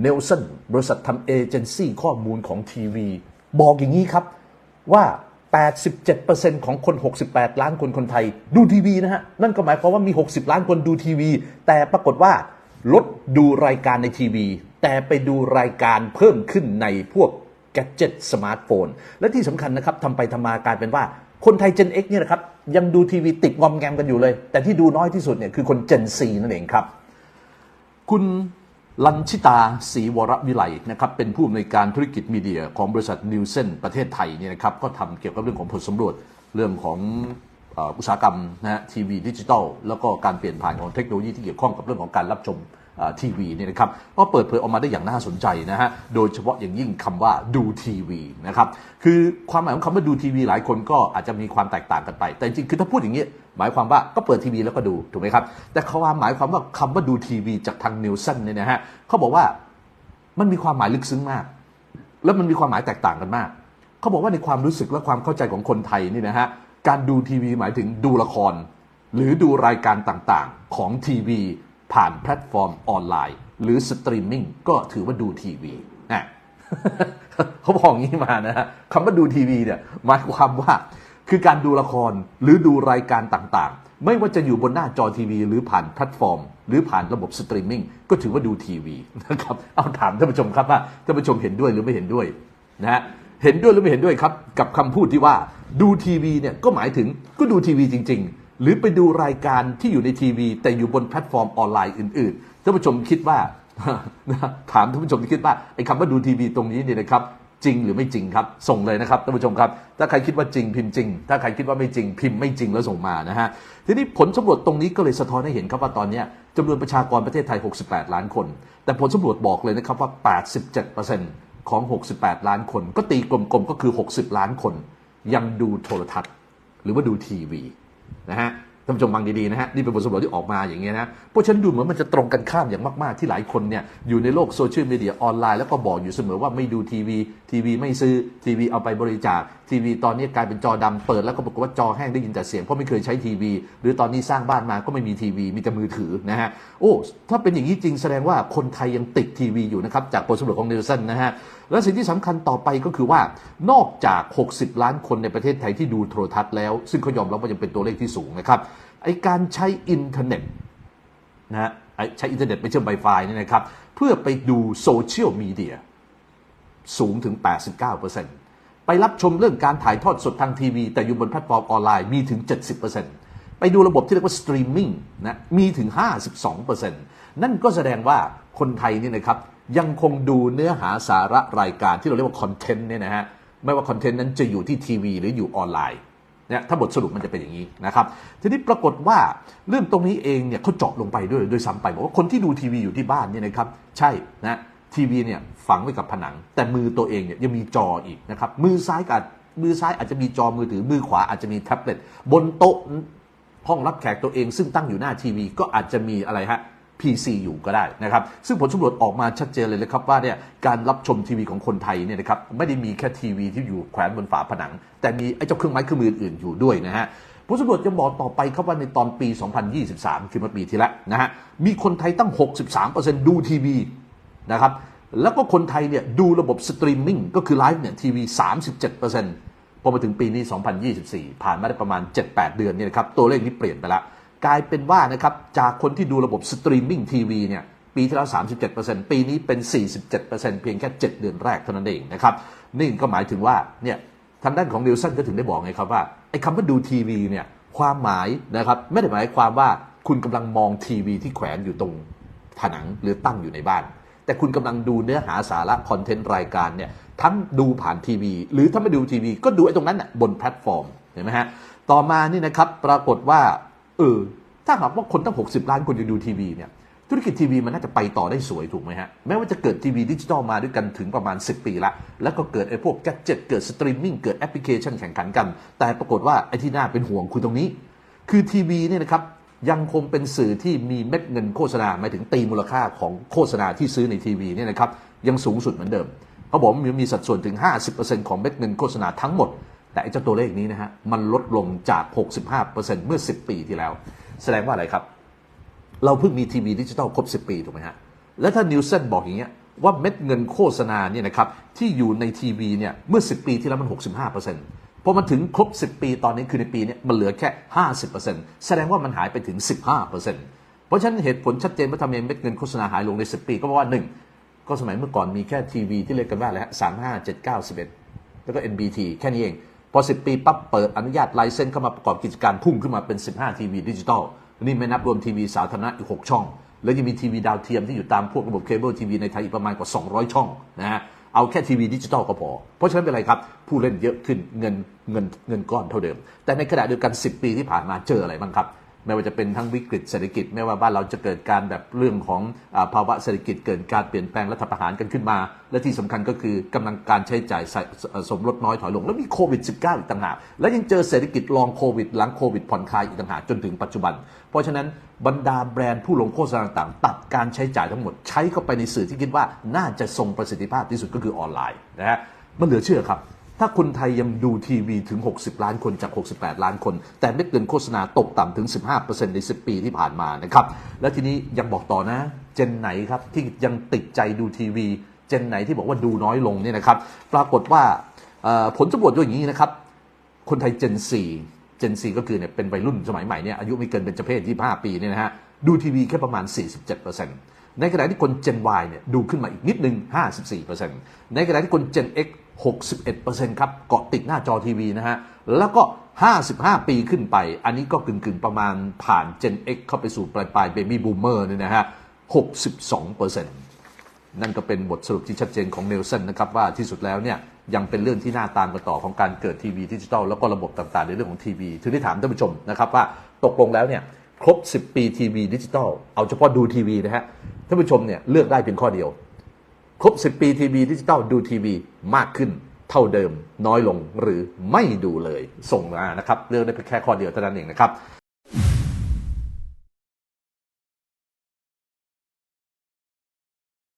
เนลสันบริษัททำเอเจนซี่ข้อมูลของทีวี บอกอย่างนี้ครับว่า 87%ของคน 68 ล้านคนคนไทยดูทีวีนะฮะ นั่นก็หมายความว่ามี 60 ล้านคนดูทีวี แต่ปรากฏว่าลดดูรายการในทีวี แต่ไปดูรายการเพิ่มขึ้นในพวกแกจ e t สมาร์ทโฟน และที่สำคัญนะครับทำไปทำมากลายเป็นว่าคนไทย Gen X เนี่ยนะครับยังดูทีวีติดงอมแงมกันอยู่เลย แต่ที่ดูน้อยที่สุดเนี่ยคือคน Gen C นั่นเองครับ คุณ ลันชิตาศรีวรวิไลนะครับเป็นผู้อำนวยการธุรกิจมีเดียของบริษัทนิวเซนประเทศไทยเนี่ยนะครับก็ทำเกี่ยวกับเรื่องของผลสำรวจเรื่องของอุตสาหกรรมนะฮะทีวีดิจิตอลแล้วก็การเปลี่ยนผ่านของเทคโนโลยีที่เกี่ยวข้องกับเรื่องของการรับชมทีวีเนี่ยนะครับก็เปิดเผยออกมาได้อย่างน่าสนใจนะฮะโดยเฉพาะอย่างยิ่งคำว่าดูทีวีนะครับคือความหมายของคำว่าดูทีวีหลายคนก็อาจจะมีความแตกต่างกันไป แต่จริงคือถ้าพูดอย่างนี้ หมายความว่าก็เปิดทีวีแล้วก็ดูถูกไหมครับ แต่ความหมายความว่าคำว่าดูทีวีจากทางนิวสันเนี่ยนะฮะเขาบอกว่ามันมีความหมายลึกซึ้งมาก แล้วมันมีความหมายแตกต่างกันมาก เขาบอกว่าในความรู้สึกและความเข้าใจของคนไทยนี่นะฮะการดูทีวีหมายถึงดูละคร หรือดูรายการต่างๆของทีวี ผ่านแพลตฟอร์มออนไลน์ หรือสตรีมมิ่งก็ถือว่าดูทีวีอะเขาบอกอย่างนี้มานะฮะคำว่าดูทีวีเนี่ยหมายความว่า คือการดูละครหรือดูรายการต่างๆ ไม่ว่าจะอยู่บนหน้าจอทีวี หรือผ่านแพลตฟอร์ม หรือผ่านระบบสตรีมมิ่งก็ถือว่าดูทีวีนะครับเอาถามท่านผู้ชมครับว่าท่านผู้ชมเห็นด้วยหรือไม่เห็นด้วยนะฮะเห็นด้วยหรือไม่เห็นด้วยครับกับคำพูดที่ว่าดูทีวีเนี่ยก็หมายถึงก็ดูทีวีจริง ๆ หรือไปดูรายการที่อยู่ในทีวี แต่อยู่บนแพลตฟอร์มออนไลน์อื่นๆท่านผู้ชมคิดว่าถามท่านผู้ชมที่คิดว่าไอ้คำว่าดูทีวีตรงนี้เนี่ยนะครับ จริงหรือไม่จริงครับ ส่งเลยนะครับท่านผู้ชมครับ ถ้าใครคิดว่าจริงพิมพ์จริง ถ้าใครคิดว่าไม่จริงพิมพ์ไม่จริงแล้วส่งมานะฮะทีนี้ผลสำรวจตรงนี้ก็เลยสะท้อนให้เห็นครับว่าตอนนี้จำนวนประชากรประเทศไทย 68 ล้านคน แต่ผลสำรวจบอกเลยนะครับว่า 87%ของ 68 ล้านคน ก็ตีกลมๆก็คือ 60 ล้านคน ยังดูโทรทัศน์ หรือว่าดูทีวีนะฮะ ท่านผู้ชมฟังดีๆนะฮะนี่เป็นบทสำรวจที่ออกมาอย่างเงี้ยนะเพราะฉันดูเหมือนมันจะตรงกันข้ามอย่างมากๆที่หลายคนเนี่ยอยู่ในโลกโซเชียลมีเดียออนไลน์แล้วก็บอกอยู่เสมอว่าไม่ดูทีวี ทีวีไม่ซื้อทีวีเอาไปบริจาคทีวีตอนนี้กลายเป็นจอดำเปิดแล้วก็ปรากว่าจอแห้งได้ยินแต่เสียงเพราะไม่เคยใช้ทีวี หรือตอนนี้สร้างบ้านมาก็ไม่มีทีวีมีแต่มือถือนะฮะโอ้ถ้าเป็นอย่างนี้จริงแสดงว่าคนไทยยังติดทีวีอยู่นะครับจากผลสำรวจของนิวสันนะฮะและสิ่งที่สำคัญต่อไปก็คือว่านอกจาก 60 ล้านคนในประเทศไทยที่ดูโทรทัศน์แล้ว ซึ่งเขายอมรับว่ายังเป็นตัวเลขที่สูงนะครับ ไอการใช้อินเทอร์เน็ตนะฮะใช้อินเทอร์เน็ตไปเชื่อมไวไฟนี่นะครับ เพื่อไปดูโซเชียลมีเดียสูงถึง 89%ไปรับชมเรื่องการถ่ายทอดสดทางทีวี แต่อยู่บนแพลตฟอร์มออนไลน์มีถึง 70%ไปดูระบบที่เรียกว่าสตรีมมิ่งนะมีถึง 52%นั่นก็แสดงว่าคนไทยนี่นะครับยังคงดูเนื้อหาสาระรายการที่เราเรียกว่าคอนเทนต์เนี่ยนะฮะไม่ว่าคอนเทนต์นั้นจะอยู่ที่ทีวีหรืออยู่ออนไลน์ เนี่ยถ้าบทสรุปมันจะเป็นอย่างนี้นะครับทีนี้ปรากฏว่าเรื่องตรงนี้เองเนี่ยเขาเจาะลงไปด้วยโดยซ้ำไปบอกว่าคนที่ดูทีวีอยู่ที่บ้านเนี่ยนะครับใช่นะทีวีเนี่ยฝังไว้กับผนัง แต่มือตัวเองเนี่ยยังมีจออีกนะครับมือซ้ายกับมือซ้ายอาจจะมีจอมือถือมือขวาอาจจะมีแท็บเล็ตบนโต๊ะห้องรับแขกตัวเองซึ่งตั้งอยู่หน้าทีวีก็อาจจะมีอะไรฮะ PC อยู่ก็ได้นะครับซึ่งผลสำรวจออกมาชัดเจนเลยนะครับว่าเนี่ยการรับชมทีวีของคนไทยเนี่ยนะครับไม่ได้มีแค่ทีวีที่อยู่แขวนบนฝาผนัง แต่มีไอ้เจ้าเครื่องไม้เครื่องมืออื่นอยู่ด้วยนะฮะผลสำรวจยังบอกต่อไปครับว่าในตอนปี 2023 คือเมื่อปีที่แล้วนะฮะมีคนไทยตั้ง 63%ดูทีวีนะครับแล้วก็คนไทยเนี่ยดูระบบสตรีมมิ่งก็คือไลฟ์เนี่ยทีวี37%พอมาถึงปีนี้ 2024 ผ่านมาได้ประมาณ 7-8 เดือนเนี่ยนะครับตัวเลขนี้เปลี่ยนไปแล้ว กลายเป็นว่านะครับจากคนที่ดูระบบสตรีมมิ่งทีวีเนี่ยปีที่แล้ว 37%ปีนี้เป็น 47%เพียงแค่ 7 เดือนแรกเท่านั้นเองนะครับนี่ก็หมายถึงว่าเนี่ยทางด้านของนิวสันก็ถึงได้บอกไงครับว่าไอ้คำว่าดูทีวีเนี่ยความหมายนะครับไม่ได้หมายความว่าคุณกำลังมองทีวีที่แขวนอยู่ตรงผนังหรือตั้งอยู่ในบ้าน แต่คุณกำลังดูเนื้อหาสาระคอนเทนต์รายการเนี่ยทั้งดูผ่านทีวี หรือถ้าไม่ดูทีวี ก็ดูไอ้ตรงนั้นน่ะบนแพลตฟอร์มเห็นไหมฮะต่อมานี่นะครับปรากฏว่า ออถ้าหากว่าคนตั้ง 60 ล้านคนจะดูทีวีเนี่ยธุรกิจทีวีมันน่าจะไปต่อได้สวยถูกไหมฮะ แม้ว่าจะเกิดทีวีดิจิทัลมาด้วยกันถึงประมาณ 10 ปีละ แล้วก็เกิดไอ้พวกแกจิตเกิดสตรีมมิ่งเกิดแอปพลิเคชันแข่งขันกัน แต่ปรากฏว่าไอ้ที่น่าเป็นห่วงคือตรงนี้ คือทีวีเนี่ยนะครับยังคงเป็นสื่อที่มีเม็ดเงินโฆษณาหมายถึงตีมูลค่าของโฆษณาที่ซื้อในทีวีเนี่ยนะครับยังสูงสุดเหมือนเดิมเขาบอกว่ามีมีสัดส่วนถึง 50%ของเม็ดเงินโฆษณาทั้งหมด แต่ไอ้เจ้าตัวเลขนี้นะฮะมันลดลงจาก 65%เมื่อ 10 ปีที่แล้ว แสดงว่าอะไรครับ เราเพิ่งมีทีวีดิจิตอลครบ 10 ปีถูกไหมฮะแล้วถ้านิวเซนบอกอย่างเงี้ยว่าเม็ดเงินโฆษณาเนี่ยนะครับที่อยู่ในทีวีเนี่ยเมื่อ 10 ปีที่แล้วมัน 65%พอมันถึงครบ 10 ปีตอนนี้คือในปีเนี้มันเหลือแค่ 50%แสดงว่ามันหายไปถึง 15%เพราะฉะนั้นเหตุผลชัดเจนว่าทำไมเม็ดเงินโฆษณาหายลงใน 10 ปีก็เพราะว่าหนึ่งก็สมัยเมื่อก่อนมีแค่ทีวีที่เรียกกันว่าอะไรฮะสามห้าเจ็ดเก้าสิบเอ็ดแล้วก็ NBT แค่นี้เอง พอ 10 ปีปั๊บเปิดอนุญาตไลเซนส์เข้ามาประกอบกิจการพุ่งขึ้นมาเป็น 15 ทีวีดิจิตอลนี่ไม่นับรวมทีวีสาธารณะอีก 6 ช่อง แล้วยังมีทีวีดาวเทียมที่อยู่ตามพวกระบบเคเบิลทีวีในไทยอีกประมาณกว่า 200 ช่องนะฮะเอาแค่ทีวีดิจิตอลก็พอ เพราะฉะนั้นเป็นไรครับ ผู้เล่นเยอะขึ้นเงินเงินเงินก้อนเท่าเดิม แต่ในขณะเดียวกัน 10 ปีที่ผ่านมาเจออะไรบ้างครับ ไม่ว่าจะเป็นทั้งวิกฤตเศรษฐกิจ ไม่ว่าบ้านเราจะเกิดการแบบเรื่องของอภาวะเศรษฐกิจเกิดการเปลี่ยนแปลงรัฐประหารกันขึ้นมา และที่สำคัญก็คือกำลังการใช้จ่ายสสมลดน้อยถอยลง แล้วมีโควิด -19 อีกต่างหากและยังเจอเศรษฐกิจลองโควิด หลังโควิดผ่อนคลายอีกต่างหากจนถึงปัจจุบัน เพราะฉะนั้นบรรดาแบรนด์ผู้ลงโฆษณาต่างตัดการใช้จ่ายทั้งหมด ใช้เข้าไปในสื่อที่คิดว่าน่าจะทรงประสิทธิภาพที่สุดก็คือออนไลน์นะฮะมันเหลือเชื่อครับ ถ้าคนไทยยังดูทีวีถึง 60 ล้านคนจาก 68 ล้านคน แต่เม็ดเงินโฆษณาตกต่ำถึง 15%ใน 10 ปีที่ผ่านมานะครับ แล้วทีนี้ยังบอกต่อนะ เจนไหนครับที่ยังติดใจดูทีวี เจนไหนที่บอกว่าดูน้อยลงเนี่ยนะครับ ปรากฏว่าผลสำรวจอย่างนี้นะครับ คนไทยเจน 4 เจน 4 ก็คือเนี่ยเป็นวัยรุ่นสมัยใหม่เนี่ยอายุไม่เกินเป็นเจเพศ25 ปีเนี่ยนะฮะดูทีวีแค่ประมาณ 47%ในขณะที่คนเจน Y เนี่ยดูขึ้นมาอีกนิดนึง 54%ในขณะที่คนเจน X 61%ครับเกาะติดหน้าจอทีวีนะฮะ แล้วก็ 55 ปีขึ้นไป อันนี้ก็กึ่งๆประมาณผ่าน Gen X เข้าไปสู่ปลายปลายเบบี้บูมเมอร์เนี่ยนะฮะ 62%นั่นก็เป็นบทสรุปที่ชัดเจนของเนลสันนะครับ ว่าที่สุดแล้วเนี่ย ยังเป็นเรื่องที่น่าตามกันต่อของการเกิดทีวีดิจิทัลแล้วก็ระบบต่างๆ ในเรื่องของทีวีถึงได้ถามท่านผู้ชมนะครับว่าตกลงแล้วเนี่ยครบ 10 ปีทีวีดิจิทัลเอาเฉพาะดูทีวีนะฮะท่านผู้ชมเนี่ยเลือกได้เพียงข้อเดียว ครบ 10 ปีทีวีดิจิตอลดูทีวีมากขึ้นเท่าเดิมน้อยลงหรือไม่ดูเลยส่งมานะครับ เลือกได้แค่ข้อเดียวเท่านั้นเองนะครับ